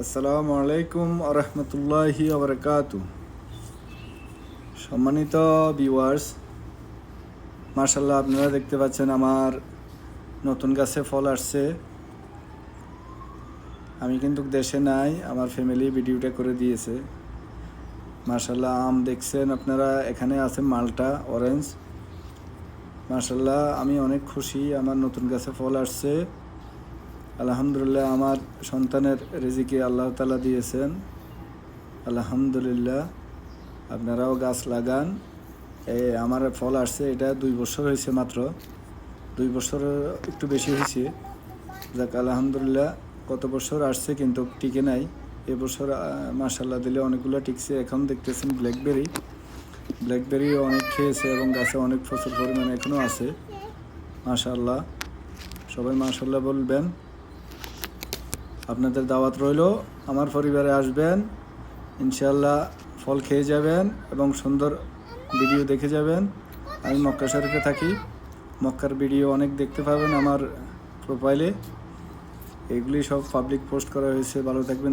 আসসালামু আলাইকুম আরহামতুল্লাহি আবরকাতু সম্মানিত ভিউয়ার্স মার্শাল্লাহ আপনারা দেখতে পাচ্ছেন আমার নতুন গাছে ফল আসছে। আমি কিন্তু দেশে নাই, আমার ফ্যামিলি ভিডিওটা করে দিয়েছে। মার্শাল্লাহ আম দেখছেন আপনারা, এখানে আছে মালটা অরেঞ্জ মার্শাল্লাহ আমি অনেক খুশি, আমার নতুন গাছে ফল আসছে। আলহামদুলিল্লাহ, আমার সন্তানের রেজিকে আল্লাহ তালা দিয়েছেন। আলহামদুলিল্লাহ, আপনারাও গাছ লাগান। এ, আমার ফল আসছে, এটা দুই বছর হয়েছে মাত্র। দুই বছর একটু বেশি হয়েছে। যাক, আলহামদুলিল্লাহ, কত বছর আসছে কিন্তু টিকে নাই। এবছর মাসাল্লাহ দিলে অনেকগুলো টিকছে। এখন দেখতেছেন ব্ল্যাকবেরি। ব্ল্যাকবেরি অনেক খেয়েছে এবং গাছে অনেক প্রচুর পরিমাণে এখনও আছে। মাশাল্লাহ সবাই মাশাল্লাহ বলবেন। আপনাদের দাওয়াত রইল। আমার পরিবারে আসবেন ইনশাল্লাহ ফল খেয়ে যাবেন এবং সুন্দর ভিডিও দেখে যাবেন। আমি মক্কা শরীফে থাকি। মক্কার ভিডিও অনেক দেখতে পাবেন আমার প্রোফাইলে এগুলি সব পাবলিক পোস্ট করা হয়েছে। ভালো থাকবেন।